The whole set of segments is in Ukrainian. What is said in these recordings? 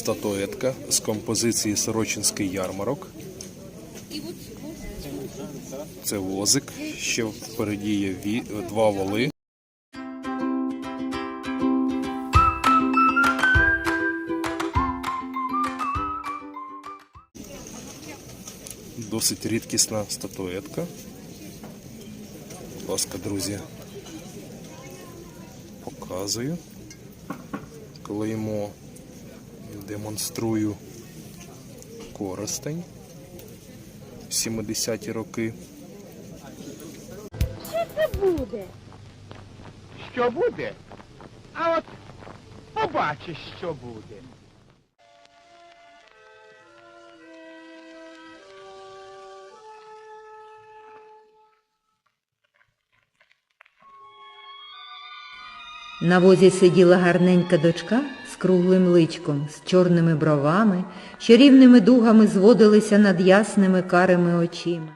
статуетка з композиції Сорочинський ярмарок. Це возик. Ще впереді є ві- два воли. Досить рідкісна статуетка. Будь ласка, друзі, показую. Коли йому демонструю користень 70-ті роки. Що це буде? Що буде? А от побачиш, що буде. На возі сиділа гарненька дочка з круглим личком, з чорними бровами, що рівними дугами зводилися над ясними карими очима,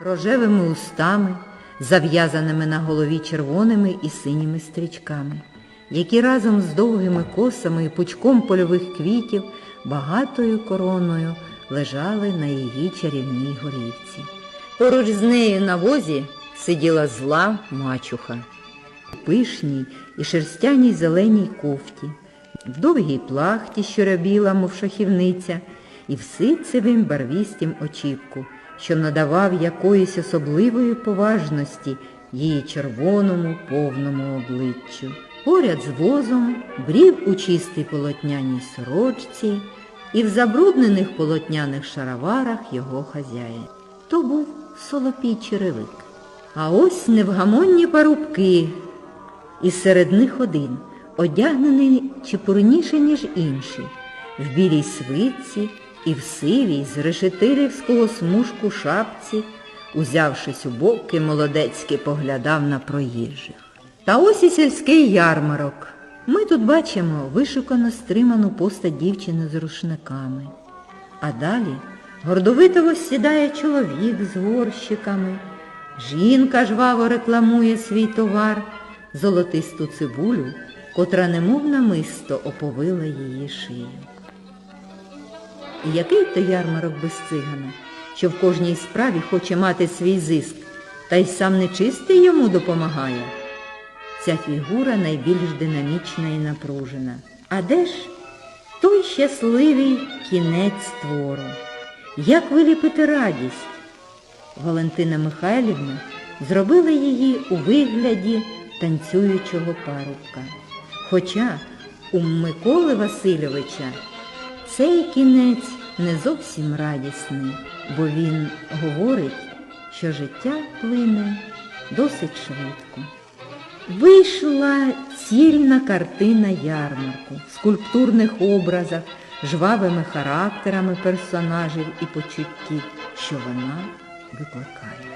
рожевими устами, зав'язаними на голові червоними і синіми стрічками, які разом з довгими косами і пучком польових квітів багатою короною лежали на її чарівній голівці. Поруч з нею на возі сиділа зла мачуха пишній і шерстяній зеленій кофті, в довгій плахті, що рябіла, мов шахівниця, і в ситцевім барвістім очіпку, що надавав якоїсь особливої поважності її червоному повному обличчю. Поряд з возом брів у чистій полотняній сорочці і в забруднених полотняних шароварах його хазяїн. То був солопій черевик. А ось невгамонні парубки, і серед них один, одягнений чепурніше, ніж інший, в білій свитці і в сивій з решетилівського смужку шапці, узявшись у боки, молодецьки поглядав на проїжджих. Та ось і сільський ярмарок. Ми тут бачимо вишукано стриману постать дівчини з рушниками. А далі гордовито сідає чоловік з горщиками. Жінка жваво рекламує свій товар, золотисту цибулю, котра немов намисто оповила її шию. І який то ярмарок без цигана, що в кожній справі хоче мати свій зиск, та й сам нечистий йому допомагає. Ця фігура найбільш динамічна і напружена. А де ж той щасливий кінець твору? Як виліпити радість? Валентина Михайлівна зробила її у вигляді танцюючого парубка. Хоча у Миколи Васильовича цей кінець не зовсім радісний, бо він говорить, що життя плине досить швидко. Вийшла цільна картина ярмарку в скульптурних образах, жвавими характерами персонажів і почуттів, що вона викликає.